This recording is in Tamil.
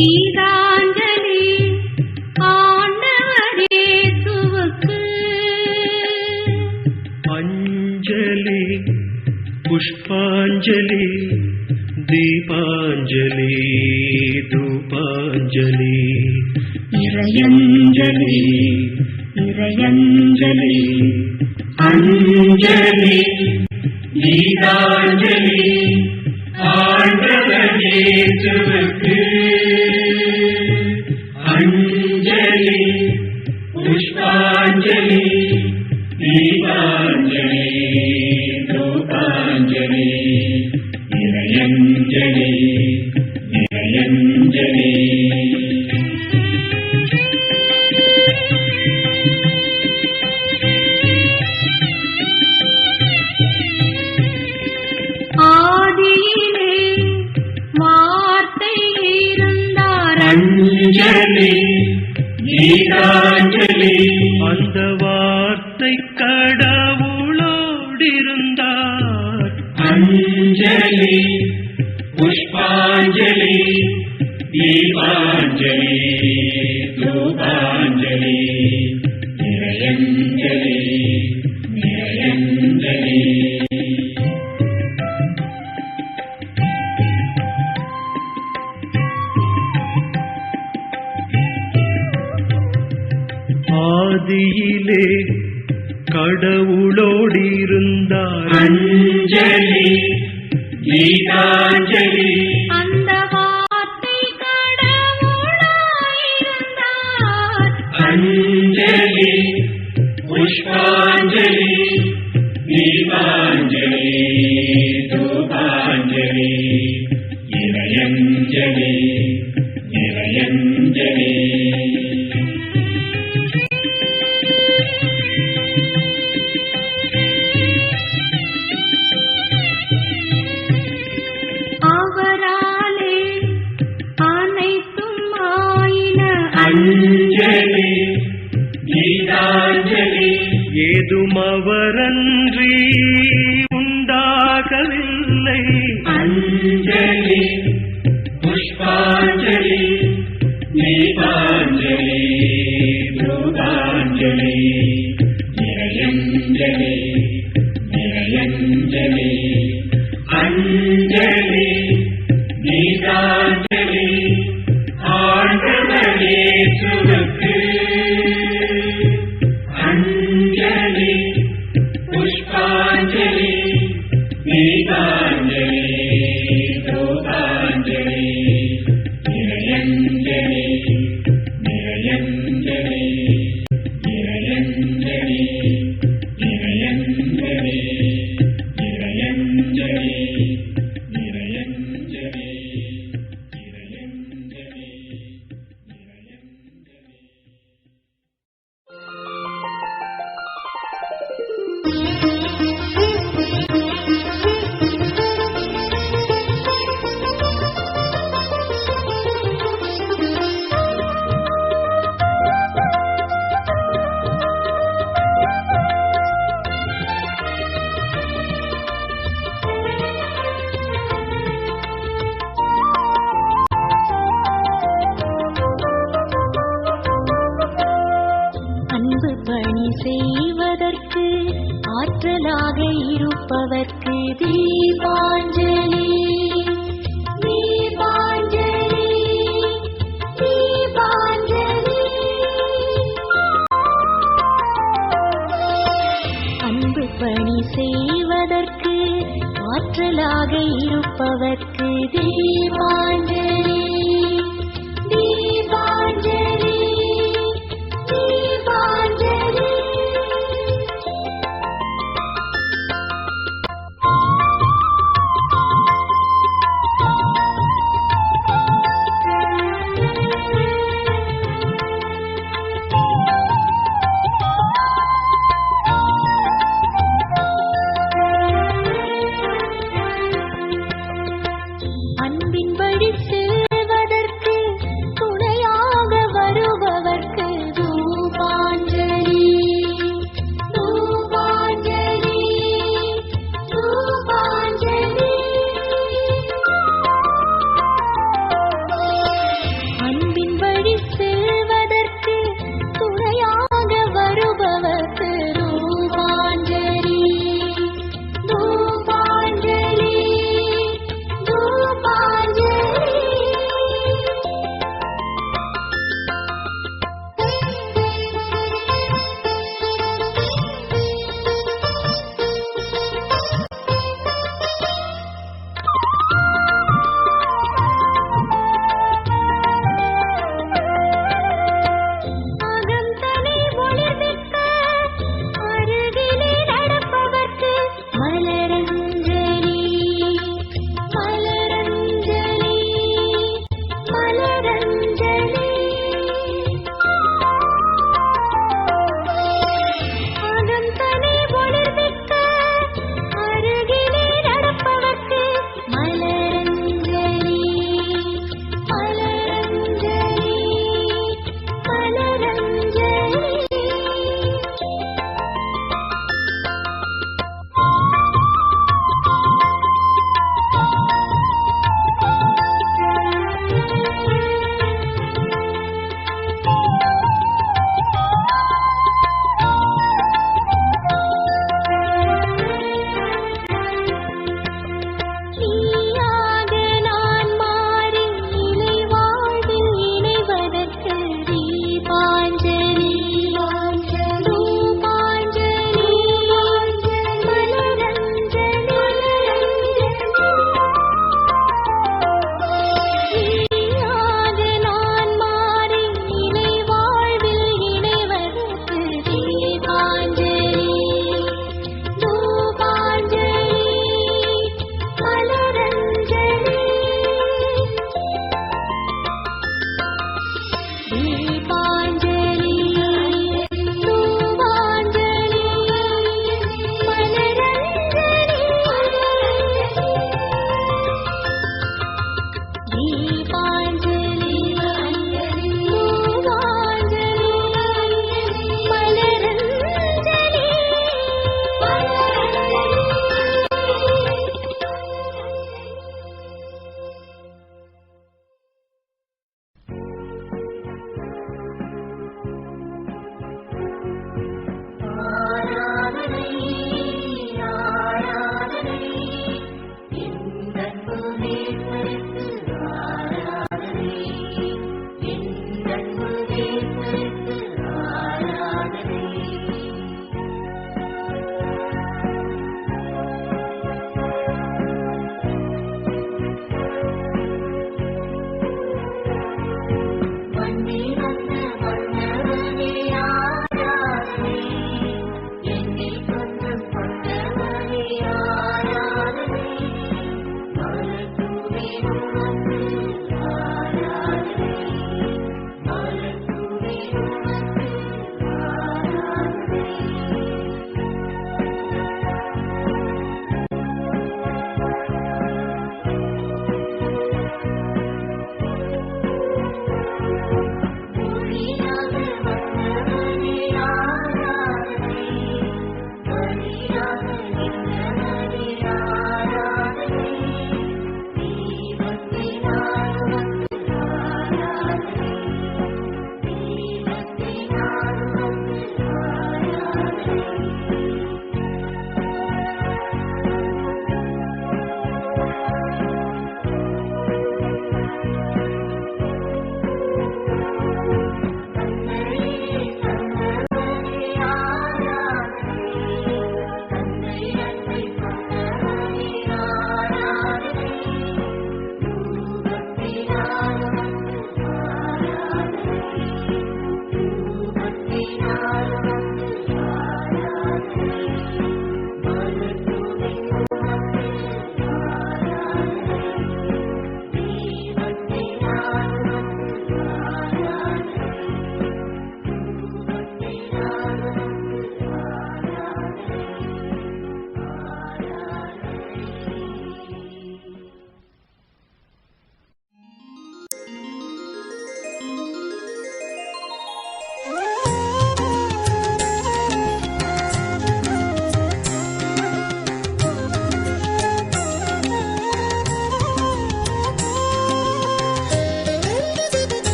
கீதாஞ்சலி ஆண்டவரே சுவுக்கு அஞ்சலி புஷ்பாஞ்சலி தீபா இறையஞ்சலி ஆதியிலே கடவுளோடிருந்தார். அஞ்சலி கீதாஞ்சலி. ஏதும் கீதாஞ்சலி இருப்பவர்க்கு தீபாஞ்சலி